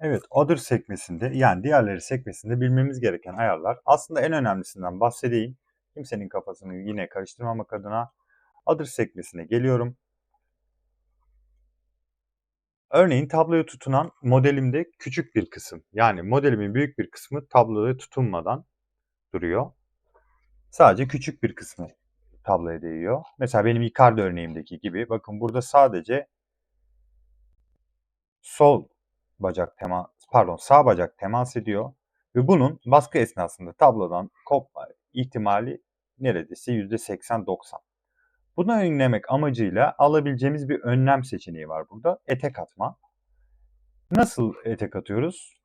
Evet, other sekmesinde yani diğerleri sekmesinde bilmemiz gereken ayarlar. Aslında en önemlisinden bahsedeyim. Kimsenin kafasını yine karıştırmamak adına other sekmesine geliyorum. Örneğin tabloya tutunan modelimde küçük bir kısım yani modelimin büyük bir kısmı tabloya tutunmadan duruyor. Sadece küçük bir kısmı tabloya değiyor. Mesela benim Icardi örneğimdeki gibi bakın burada sadece sol bacak temas pardon sağ bacak temas ediyor ve bunun baskı esnasında tablodan kopma ihtimali neredeyse %80-90. Bunu önlemek amacıyla alabileceğimiz bir önlem seçeneği var burada. Etek atma. Nasıl etek atıyoruz?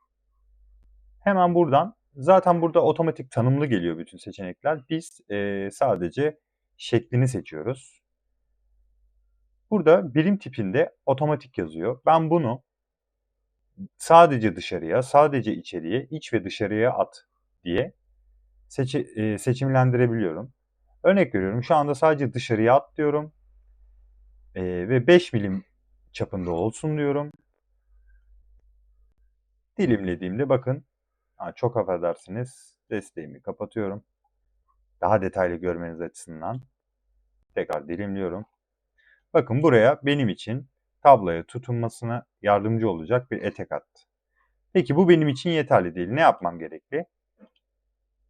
Hemen buradan zaten burada otomatik tanımlı geliyor bütün seçenekler. Biz e, sadece şeklini seçiyoruz. Burada birim tipinde otomatik yazıyor. Ben bunu sadece dışarıya, sadece içeriye, iç ve dışarıya at diye seçi, e, seçimlendirebiliyorum. Örnek veriyorum şu anda sadece dışarıya at diyorum e, ve 5 milim çapında olsun diyorum. Dilimlediğimde bakın çok affedersiniz desteğimi kapatıyorum. Daha detaylı görmeniz açısından tekrar dilimliyorum. Bakın buraya benim için tabloya tutunmasına yardımcı olacak bir etek attı. Peki bu benim için yeterli değil. Ne yapmam gerekli?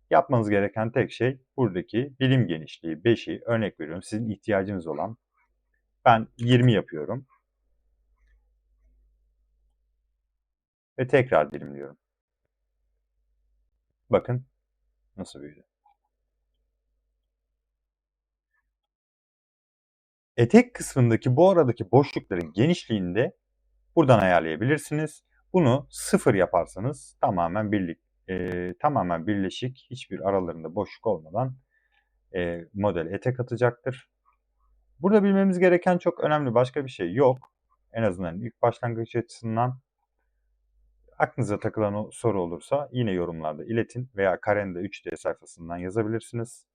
Yapmanız gereken tek şey buradaki bilim genişliği 5'i örnek veriyorum sizin ihtiyacınız olan ben 20 yapıyorum. Ve tekrar dilimliyorum. Bakın nasıl büyüdü. Etek kısmındaki bu aradaki boşlukların genişliğini de buradan ayarlayabilirsiniz. Bunu sıfır yaparsanız tamamen birlik, e, tamamen birleşik, hiçbir aralarında boşluk olmadan e, model etek atacaktır. Burada bilmemiz gereken çok önemli başka bir şey yok. En azından ilk başlangıç açısından aklınıza takılan o soru olursa yine yorumlarda iletin veya Karenda 3D sayfasından yazabilirsiniz.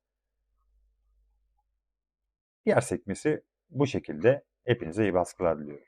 Diğer sekmesi bu şekilde. Hepinize iyi baskılar diliyorum.